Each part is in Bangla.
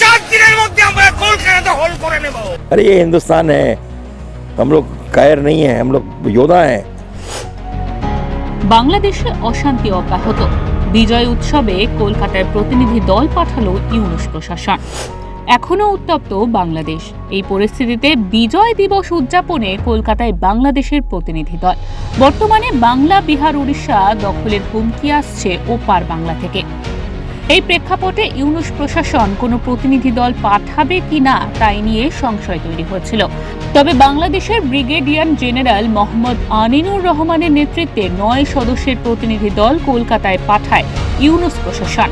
চার দিনের মধ্যে আমরা কলকাতা হোল করে নেব अरे ये हिंदुस्तान है हम लोग कायर नहीं है हम लोग योद्धा हैं বাংলাদেশে অশান্তি অব্যাহত বিজয় উৎসবে কলকাতায় প্রতিনিধি দল পাঠালো ইউনুস প্রশাসন এখনও উত্তপ্ত বাংলাদেশ এই পরিস্থিতিতে বিজয় দিবস উদযাপনে কলকাতায় বাংলাদেশের প্রতিনিধি দল বর্তমানে বাংলা বিহার উড়িষ্যা দখলের হুমকি আসছে ওপার বাংলা থেকে এই প্রেক্ষাপটে ইউনুস প্রশাসন কোনো প্রতিনিধি দল পাঠাবে কিনা তাই নিয়ে সংশয় তৈরি হয়েছিল। তবে বাংলাদেশের ব্রিগেডিয়ার জেনারেল মোহাম্মদ আনিনুর রহমানের নেতৃত্বে নয় সদস্যের প্রতিনিধি দল কলকাতায় পাঠায় ইউনুস প্রশাসন।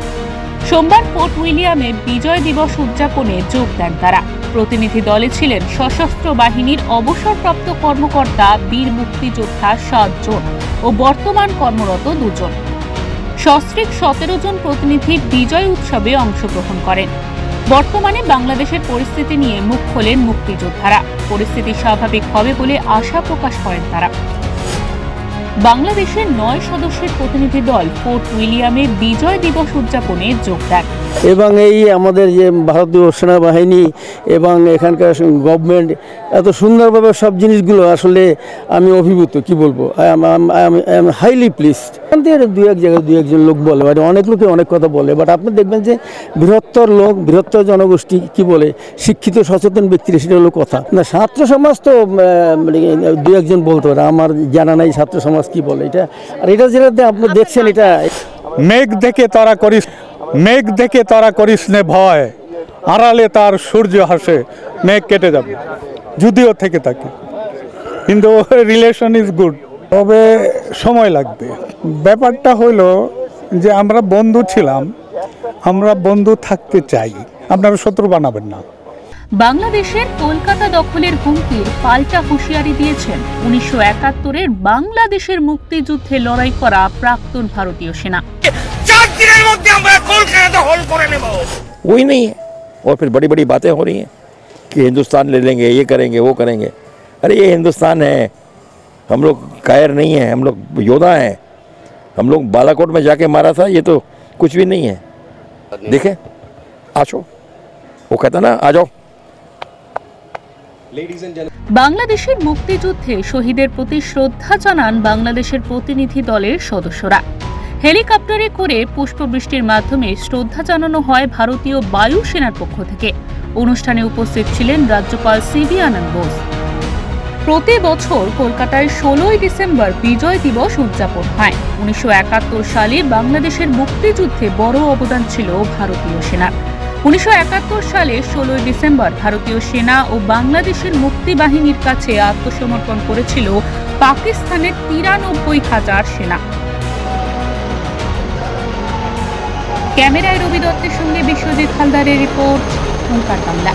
সোমবার ফোর্ট উইলিয়ামে বিজয় দিবস উদযাপনে যোগ দেন তারা। প্রতিনিধি দলে ছিলেন সশস্ত্র বাহিনীর অবসরপ্রাপ্ত কর্মকর্তা, বীর মুক্তিযোদ্ধা সাতজন ও বর্তমান কর্মরত দুজন। সস্ত্রীক সতেরো জন প্রতিনিধি বিজয় উৎসবে অংশগ্রহণ করেন। বর্তমানে বাংলাদেশের পরিস্থিতি নিয়ে মুখ খোলেন মুক্তিযোদ্ধারা। পরিস্থিতি স্বাভাবিক হবে বলে আশা প্রকাশ করেন তারা। বাংলাদেশের নয় সদস্যের প্রতিনিধি দল ফোর্ট উইলিয়ামে বিজয় দিবস উদযাপনে যোগ দেন। এবং এই আমাদের যে ভারতীয় সেনাবাহিনী এবং এখানকার গভর্নমেন্ট এত সুন্দরভাবে সব জিনিসগুলো আসলে আমি অভিভূত, কি বলব? হাইলি প্লিজড দু এক জায়গায় দু একজন লোক বলে মানে অনেক লোকে অনেক কথা বলে বাট আপনি দেখবেন যে বৃহত্তর লোক, বৃহত্তর জনগোষ্ঠী কি বলে, শিক্ষিত, সচেতন ব্যক্তির, সেটা হলো কথা। না, ছাত্র সমাজ তো মানে দু একজন বলতে আমার জানা নাই ছাত্র সমাজ কি বলে? এটা আর এটা যেটাতে আপনি দেখছেন, এটা মেঘ দেখে তারা করিস মেঘ দেখে তারা করিস নে ভয়। আড়ালে তার সূর্য হাসে, মেঘ কেটে যাবে। যদিও থেকে থাকে। কিন্তু রিলেশন ইজ গুড তবে সময় লাগবে। ব্যাপারটা হলো যে আমরা বন্ধু ছিলাম, আমরা বন্ধু থাকতে চাই। আপনারা শত্রু বানাবেন না। বাংলাদেশের কলকাতা দখলের হুমকির পাল্টা হুঁশিয়ারি দিয়েছেন উনিশশো একাত্তরের বাংলাদেশের মুক্তিযুদ্ধে লড়াই করা প্রাক্তন ভারতীয় সেনা চার দিনের মধ্যে আমরা কলকাতা হোল করে নেব वही नहीं है और फिर बड़ी बड़ी बातें हो रही हैं कि हिंदुस्तान ले लेंगे ये करेंगे वो करेंगे अरे ये हिंदुस्तान है हम लोग कायर नहीं है हम लोग योद्धा हैं हम लोग बालाकोट में जाके मारा था ये तो कुछ भी नहीं है देखे आशो वो कहता ना आ जाओ বাংলাদেশের মুক্তিযুদ্ধে শহীদের প্রতি শ্রদ্ধা জানান বাংলাদেশের প্রতিনিধি দলের সদস্যরা। হেলিকপ্টারে করে পুষ্পবৃষ্টির মাধ্যমে শ্রদ্ধা জানানো হয় ভারতীয় বায়ু সেনার পক্ষ থেকে। অনুষ্ঠানে উপস্থিত ছিলেন রাজ্যপাল সিবি আনন্দ বোস। প্রতি বছর কলকাতায় ষোলোই ডিসেম্বর বিজয় দিবস উদযাপন হয়। উনিশশো একাত্তর সালে বাংলাদেশের মুক্তিযুদ্ধে বড় অবদান ছিল ভারতীয় সেনার। উনিশশো একাত্তর সালে ষোলোই ডিসেম্বর ভারতীয় সেনা ও বাংলাদেশের মুক্তি বাহিনীর কাছে আত্মসমর্পণ করেছিল পাকিস্তানের তিরানব্বই হাজার সেনা। ক্যামেরায় রবি দত্তের সঙ্গে বিশ্বজিৎ হালদারের রিপোর্ট, ওঙ্কার বাংলা।